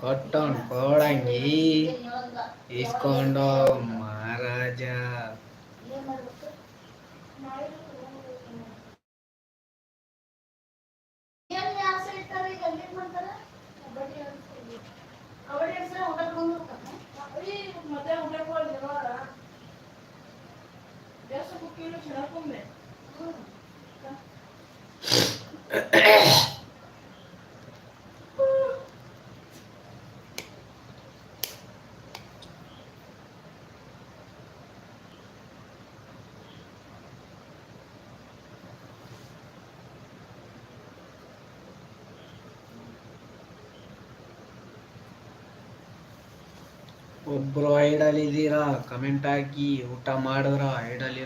ಕೊಟ್ಟವನ್ ಕೋಡಂಗಿ ಇಸ್ಕೊಂಡು ಮಹಾರಾಜ. ಒಬ್ರು ಐಡಲ್ ಇದ್ದೀರಾ? ಕಮೆಂಟ್ ಹಾಕಿ ಊಟ ಮಾಡಿದ್ರ ಐಡಲ್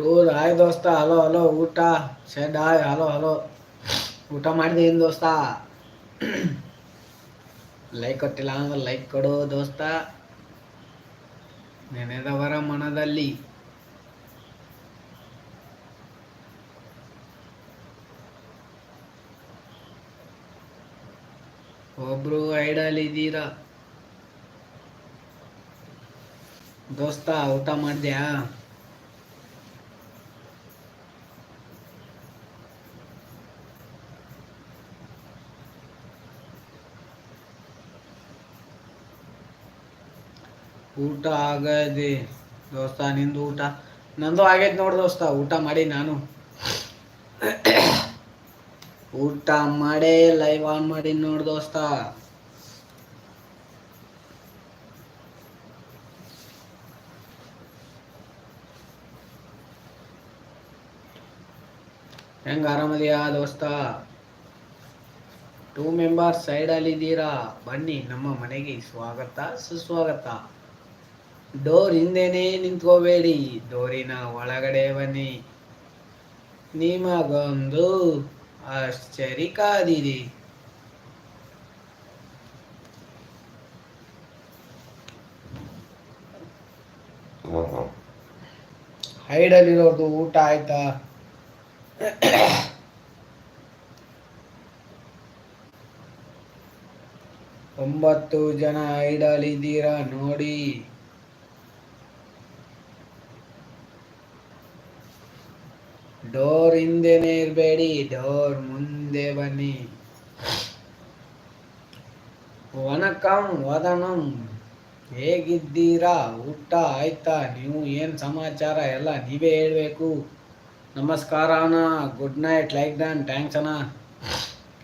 ಟೂರ್ ಆಯ್ ದೋಸ್ತ, ಹಲೋ ಹಲೋ, ಊಟ, ಶೆಡ್ ಆಯ್ ಹಲೋ ಹಲೋ. ಊಟ ಮಾಡಿದೆ ಏನು ದೋಸ್ತ? ಲೈಕ್ ಕೊಟ್ಟಿಲ್ಲ ಅಂದ್ರೆ ಲೈಕ್ ಕೊಡು ದೋಸ್ತ. ನೆನೆದವರ ಮನದಲ್ಲಿ. ಒಬ್ರು ಐಡಲ್ ಇದ್ದೀರಾ? ದೋಸ್ತ, ಊಟ ಮಾಡಿದ್ಯಾ? ಊಟ ಆಗದೆ, ದೋಸ್ತ, ನಿಂದು ಊಟ? ನಂದು ಆಗೈತೆ ನೋಡು ದೋಸ್ತ, ಊಟ ಮಾಡಿ ನಾನು. ಊಟ ಮಾಡೇ ಲೈವ್ ಆನ್ ಮಾಡಿ ನೋಡಿ ದೋಸ್ತ. ಹೆಂಗ ಆರಾಮದಿಯಾ ದೋಸ್ತ? ಟೂ ಮೆಂಬರ್ಸ್ ಸೈಡಲ್ಲಿ ಇದ್ದೀರಾ ಬನ್ನಿ, ನಮ್ಮ ಮನೆಗೆ ಸ್ವಾಗತ, ಸುಸ್ವಾಗತ. ಡೋರ್ ಹಿಂದೆನೇ ನಿಂತ್ಕೋಬೇಡಿ ಡೋರಿನ ಒಳಗಡೆ ಬನ್ನಿ. ನಿಮಗೊಂದು ಆಶ್ಚರ್ಯ ಕಾದಿದೆ. ಹೈಡಲ್ಲಿರೋದು ಊಟ ಆಯ್ತಾ? ಒಂಬತ್ತು ಜನ ಐಡಲ್ ಇದ್ದೀರಾ ನೋಡಿ. ಡೋರ್ ಹಿಂದೆನೆ ಇರಬೇಡಿ ಡೋರ್ ಮುಂದೆ ಬನ್ನಿ. ವನಕಂ ವದನಂ, ಹೇಗಿದ್ದೀರಾ? ಊಟ ಆಯ್ತಾ? ನೀವು ಏನು ಸಮಾಚಾರ? ಎಲ್ಲ ನೀವೇ ಹೇಳಬೇಕು. ನಮಸ್ಕಾರ ಅಣ್ಣ. Good night. Like done. Thanks ಅಣ್ಣ.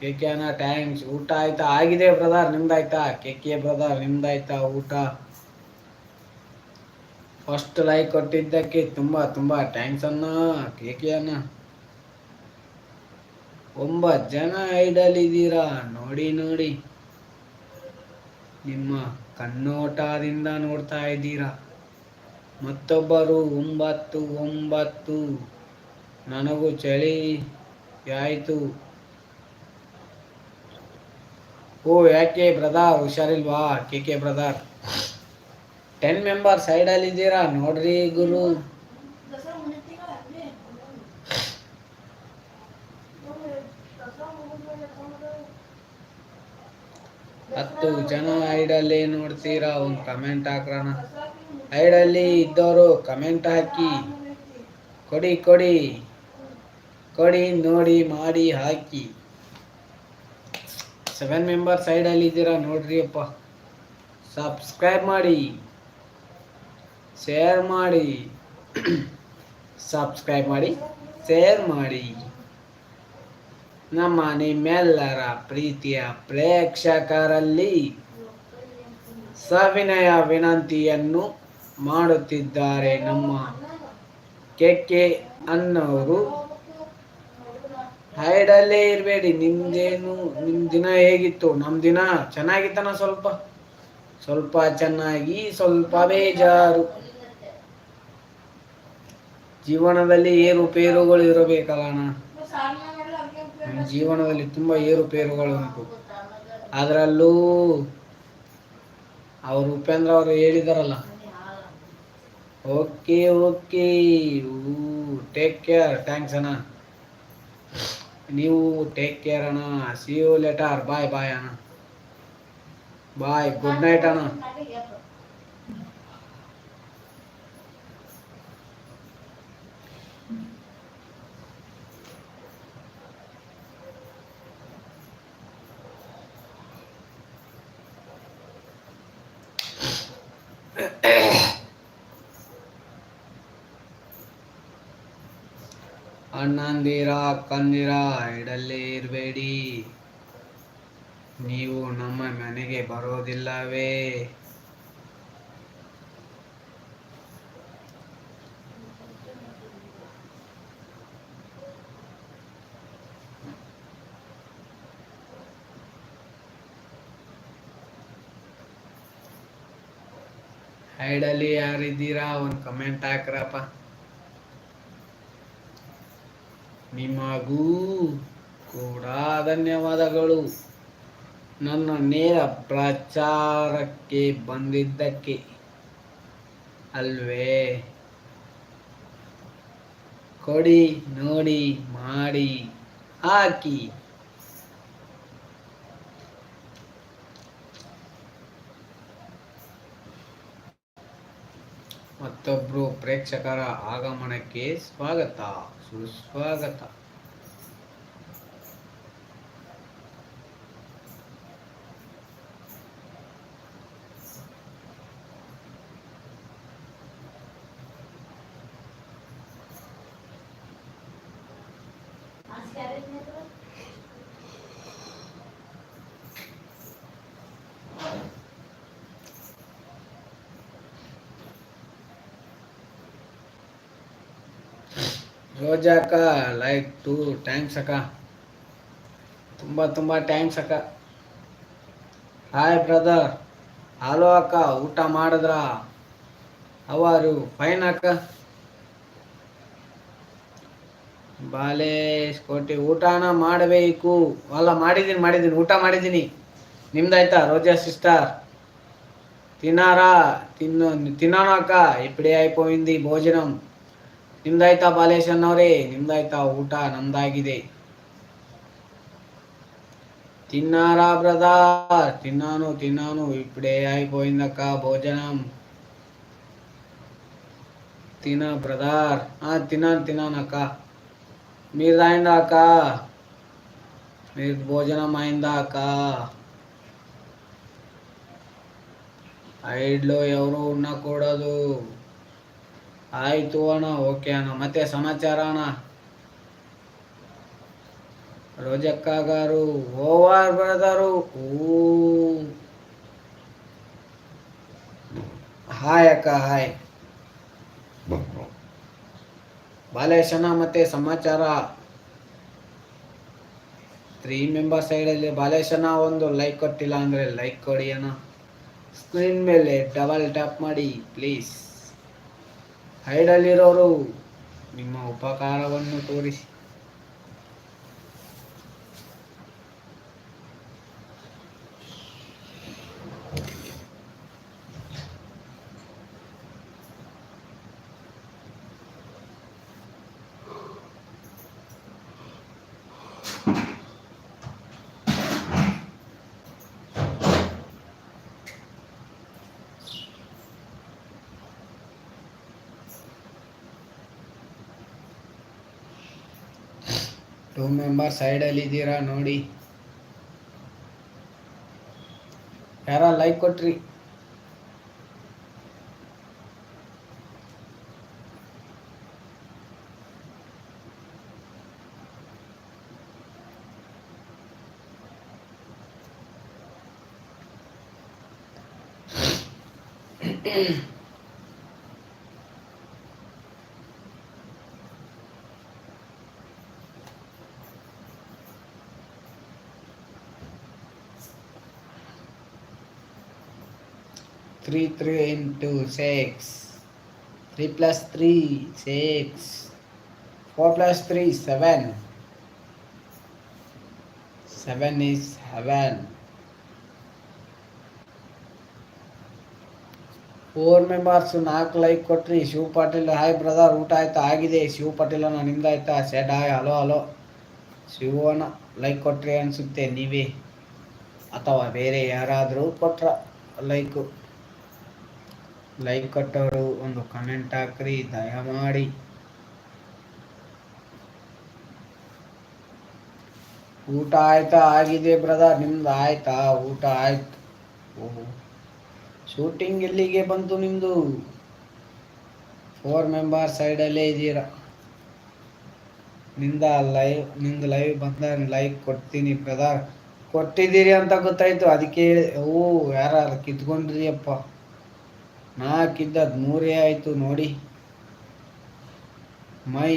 ಕೆ ಕೆ ಅಣ್ಣ, ಥ್ಯಾಂಕ್ಸ್. ಊಟ ಆಯ್ತಾ? ಆಗಿದೆ ಬ್ರದರ್. ನಿಮ್ದಾಯ್ತಾ? ಕೆ ಕೆ ಬ್ರದರ್, ನಿಮ್ದಾಯ್ತಾ ಊಟ? ಫಸ್ಟ್ ಲೈಕ್ ಕೊಟ್ಟಿದ್ದಕ್ಕೆ ತುಂಬ ತುಂಬ ಥ್ಯಾಂಕ್ಸ್ ಅನ್ನ ಕೆ ಕೆ ಅಣ್ಣ. ಒಂಬತ್ತು ಜನ ಐಡಲ್ ಇದ್ದೀರಾ? ನೋಡಿ ನೋಡಿ. ನಿಮ್ಮ ಕಣ್ಣೋಟದಿಂದ ನೋಡ್ತಾ ಇದ್ದೀರಾ? ಮತ್ತೊಬ್ಬರು ಒಂಬತ್ತು ಒಂಬತ್ತು. ನನಗೂ ಚಳಿ ಆಯಿತು. ಓ, ಯಾಕೆ brother ಹುಷಾರಿಲ್ವಾ? K K brother ten member ಸೈಡಲ್ಲಿ ಇದ್ದೀರಾ? ನೋಡ್ರಿ ಗುರು. ಹತ್ತು ಜನ ಐಡಲ್ಲಿ ನೋಡ್ತೀರಾ? ಒಂದು ಕಮೆಂಟ್ ಹಾಕ್ರಣ. ಐಡಲ್ಲಿ ಇದ್ದವರು ಕಮೆಂಟ್ ಹಾಕಿ. ಕೊಡಿ ಕೊಡಿ. ಕೊಡಿ, ನೋಡಿ, ಮಾಡಿ, ಹಾಕಿ. ಸೆವೆನ್ ಮೆಂಬರ್ ಸೈಡಲ್ಲಿ ಇದ್ದೀರಾ? ನೋಡ್ರಿ ಅಪ್ಪ. ಸಬ್ಸ್ಕ್ರೈಬ್ ಮಾಡಿ. ಶೇರ್ ಮಾಡಿ. ಸಬ್ಸ್ಕ್ರೈಬ್ ಮಾಡಿ. ಶೇರ್ ಮಾಡಿ. ನಮ್ಮ ನಿಮ್ಮೆಲ್ಲರ ಪ್ರೀತಿಯ ಪ್ರೇಕ್ಷಕರಲ್ಲಿ ಸವಿನಯ ವಿನಂತಿಯನ್ನು ಮಾಡುತ್ತಿದ್ದಾರೆ ನಮ್ಮ ಕೆ ಕೆ ಅನ್ನೋರು. ಹೈಡಲ್ಲೇ ಇರಬೇಡಿ, ನಿಮ್ದೇನು ನಿಮ್ಮ ದಿನ ಹೇಗಿತ್ತು? ನಮ್ಮ ದಿನ ಚೆನ್ನಾಗಿತ್ತನ ಸ್ವಲ್ಪ? ಸ್ವಲ್ಪ ಚೆನ್ನಾಗಿ, ಸ್ವಲ್ಪ ಬೇಜಾರು. ಜೀವನದಲ್ಲಿ ಏರುಪೇರುಗಳು ಇರಬೇಕಲ್ಲಣ್ಣ ನಮ್ಮ ಜೀವನದಲ್ಲಿ ತುಂಬ ಏರುಪೇರುಗಳು ಉಂಟು. ಅದರಲ್ಲೂ ಅವರು ಉಪೇಂದ್ರ ಅವರು ಹೇಳಿದಾರಲ್ಲ okay okay take care thanks ಅಣ್ಣ. ನೀವು ಟೇಕ್ ಕೇರ್ ಅಣ್ಣ. See you later bye bye ಅಣ್ಣ. ಬಾಯ್ ಗುಡ್ ನೈಟ್ ಅಣ್ಣ. ಅಣ್ಣಂದಿರ ಅಕ್ಕಂದಿರ ಇಡಲ್ಲೇ ಇರಬೇಡಿ ನೀವು ನಮ್ಮ ಮನೆಗೆ ಬರೋದಿಲ್ಲವೇ? ಹೈಡಲಿ ಯಾರಿದ್ದೀರಾ? ಒಂದು ಕಮೆಂಟ್ ಹಾಕ್ರಪ್ಪ. ನಿಮಗೂ ಕೂಡ ಧನ್ಯವಾದಗಳು. ನನ್ನ ನೇರ ಪ್ರಚಾರಕ್ಕೆ ಬಂದಿದ್ದಕ್ಕೆ ಅಲ್ವೇ? ಕೊಡಿ ನೋಡಿ ಮಾಡಿ ಹಾಕಿ. ಮತ್ತೊಬ್ರು ಪ್ರೇಕ್ಷಕರ ಆಗಮನಕ್ಕೆ ಸ್ವಾಗತ. ಸುಸ್ವಾಗತ. ರೋಜಾ ಅಕ್ಕ ಲೈಕ್ ಟು ಥ್ಯಾಂಕ್ಸ್ ಅಕ್ಕ ತುಂಬ ತುಂಬ ಥ್ಯಾಂಕ್ಸ್ ಅಕ್ಕ ಹಾಯ್ ಬ್ರದರ್ ಹಲೋ ಅಕ್ಕ ಊಟ ಮಾಡಿದ್ರ ಅವರು ಫೈನ್ ಅಕ್ಕ ಬಾಲೇಶ್ ಕೋಟಿ ಊಟನ ಮಾಡಬೇಕು ಅಲ್ಲ ಮಾಡಿದ್ದೀನಿ ಮಾಡಿದ್ದೀನಿ ಊಟ ಮಾಡಿದ್ದೀನಿ ನಿಮ್ದಾಯ್ತಾ ರೋಜಾ ಸಿಸ್ಟರ್ తిన్నారా తిన్న తిన్నాను అక్క ఇప్పుడే అయిపోయింది భోజనం ನಿಮ್ದಾಯ್ತಾ ಬಾಲೇಶನ್ನವರೇ ನಿಮ್ದಾಯ್ತಾ ಊಟ ನಂದಾಗಿದೆ తిన్నారా బ్రదర్ తిన్నాను తిన్నాను ఇప్పుడే అయిపోయిందక్క భోజనం తిన బ్రదర్ తిన్నాను తిన్నాను అక్క మీరు రాయండి అక్క మీరు భోజనం అయిందా అక్క ఐడ్లో ఎవరు ఉండకూడదు ಆಯಿತು ಅಣ್ಣ ಓಕೆ ಅಣ್ಣ. ಮತ್ತೆ ಸಮಾಚಾರ ಅಣ್ಣ? ರೋಜಕ್ಕ ಗಾರು ಓವರ್ ಬ್ರದರು. ಹಾಯ್ ಅಕ್ಕ ಹಾಯ್ ಬಾಲೇಶನ ಮತ್ತೆ ಸಮಾಚಾರ? ತ್ರೀ ಮೆಂಬರ್ ಸೈಡಲ್ಲಿ ಬಾಲೇಶನ ಒಂದು ಲೈಕ್ ಕೊಟ್ಟಿಲ್ಲ ಅಂದರೆ ಲೈಕ್ ಕೊಡಿ ಅಣ್ಣ. ಸ್ಕ್ರೀನ್ ಮೇಲೆ ಡಬಲ್ ಟ್ಯಾಪ್ ಮಾಡಿ ಪ್ಲೀಸ್ ಹೈಡಲ್ಲಿರೋರು ನಿಮ್ಮ ಉಪಕಾರವನ್ನು ತೋರಿಸಿ. ಟೂ ಮೆಂಬರ್ ಸೈಡಲ್ಲಿ ಇದ್ದೀರಾ ನೋಡಿ. ಯಾರ ಲೈಕ್ ಕೊಟ್ರಿ? mm 3 3 into 6 3 plus 3 6 4 plus 3 7 7 is heaven four members ನಾಲ್ಕು ಲೈಕ್ ಕೊಟ್ರಿ. ಶಿವ್ ಪಾಟೀಲ್ ಹಾಯ್ ಬ್ರದರ್ ಊಟ ಆಯ್ತಾ? ಆಗಿದೆ. ಶಿವ್ ಪಾಟೀಲ್ ನಿಮ್ದು ಆಯ್ತಾ? ಸೆಡ್ ಹಾಯ್ ಹಲೋ ಹಲೋ ಶಿವನ ಲೈಕ್ ಕೊಟ್ರಿ ಅನಿಸುತ್ತೆ. ನೀವೇ ಅಥವಾ ಬೇರೆ ಯಾರಾದರೂ ಕೊಟ್ರ ಲೈಕು ಲೈಕ್ ಕೊಟ್ಟವರು ಒಂದು ಕಮೆಂಟ್ ಹಾಕ್ರಿ, ದಯಮಾಡಿ. ಊಟ ಆಯ್ತಾ? ಆಗಿದೆ ಬ್ರದರ್ ನಿಮ್ದು ಆಯ್ತಾ? ಊಟ ಆಯ್ತು. ಓಹೋ. ಶೂಟಿಂಗ್ ಎಲ್ಲಿಗೆ ಬಂತು ನಿಮ್ಮದು ಫೋರ್ ಮೆಂಬರ್ ಸೈಡಲ್ಲೇ ಇದ್ದೀರಾ? ನಿಂದ ಲೈವ್ ನಿಂದು ಲೈವ್ ಬಂದಾಗ ಲೈಕ್ ಕೊಡ್ತೀನಿ ಬ್ರದರ್ ಕೊಟ್ಟಿದ್ದೀರಿ ಅಂತ ಗೊತ್ತಾಯ್ತು. ಅದಕ್ಕೆ ಓ ಯಾರು ಕಿತ್ಕೊಂಡ್ರಿ ಅಪ್ಪ ನಾಲ್ಕಿದ್ದದ್ದು ಮೂರೇ ಆಯಿತು ನೋಡಿ. ಮೈ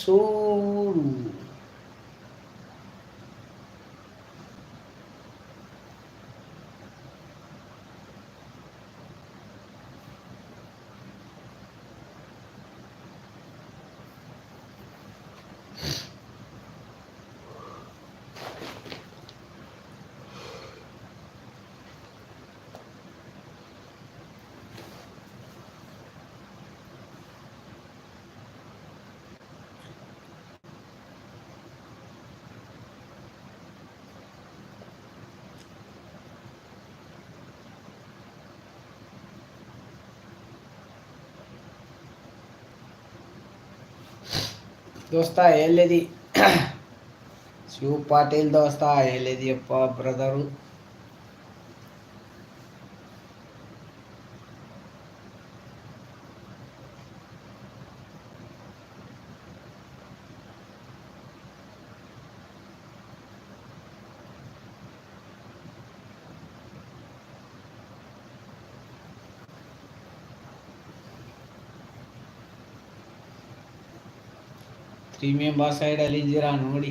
ಸೂರು ದೋಸ್ತ ಎಲ್ಲಿದಿ ಶಿವ್ ಪಾಟೀಲ್ ದೋಸ್ತ ಎಲ್ಲಿದಿಯಪ್ಪ ಬ್ರದರು ತ್ರೀ ಮೆಂಬರ್ ಸೈಡಲ್ಲಿ ಇದ್ದೀರಾ ನೋಡಿ